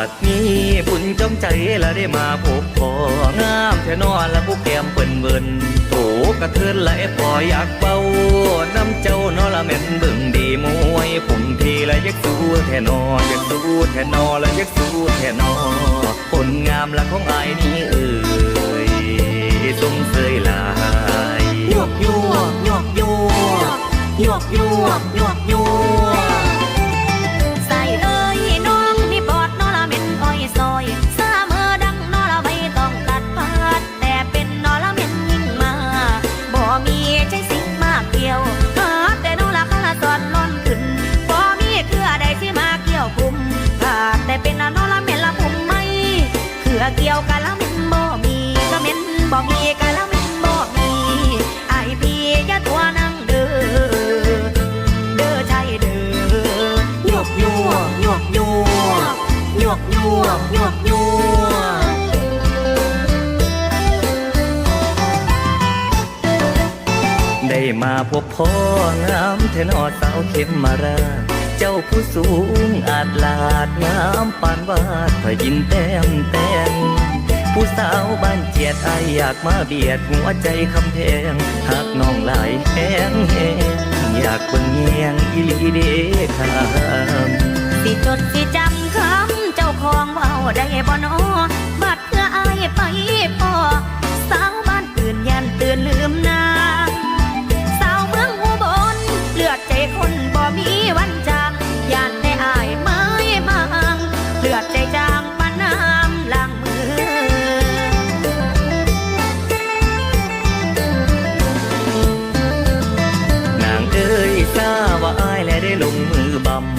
บัดนี้บุญจอมใจละได้มาพบพองามแท่นอนละผู้แก้มเปิ้นเวินโถกระเทินละไอ้พออยากเบ้าน้ำเจ้านอละแม่นเบิ่งดีมวยผมทีละยักสู้แท่นออยากสู้แท่นอละยักสู้แท่นอคนงามละของอายนี่เอ่ยสมเสยหลายหยวกหยวกหยวกหยวกหยวกหยวกหยวกหยวก เครือเกี่ยวกันละเม็นบ่มีละเม็นบ่มีกันละเม็นบ่มีไอพี่อย่าตัวนั่งเด้อเด้อใจเด้อหยวกหยวกหยวกหยวกหยวกหยวกหยวกหยวกได้มาพบพ่องามแทนอสาวเข็มมาราเจ้าผู้สูงอาจลาดงามปานวาดพยินแต้มแต้ม ผู้สาวบ้านเจียดไออยากมาเบียดหัวใจคำแพงหากน้องหลายแหงแหงอยากเบิ่งแยงอีหลีเด้คำสิจดสิจำคำเจ้าของเว้าได้บ่นอ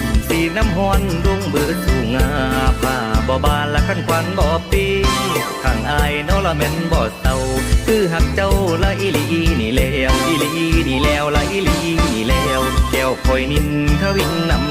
ำสีน้ำฮอนดุงเบิดสูงาผ้าบ่บานละขันควันบ่ปีข้างอายนอละแม่นบ่เศร้าคือหักเจ้าละอีหลีนี่แล้วอีหลีนี่แล้วละอีหลีนี่แล้วแก้วคอยนินทวิงนำ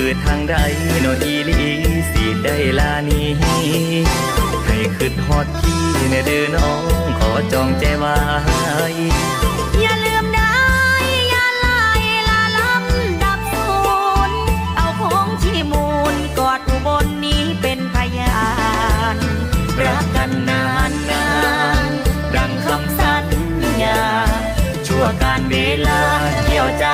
คือทางใดโนอีลีสิได้ลานี้ให้ขึ้นฮอดที่ในเดือน้องขอจองใจไว้อย่าลืมได้อย่าไล่ลาลำดับศูนเอาของที่มูลกอดอุบลนี้เป็นพยานรักกันนานนานดังคำสัญญาชั่วการเวลาเกี่ยวใจ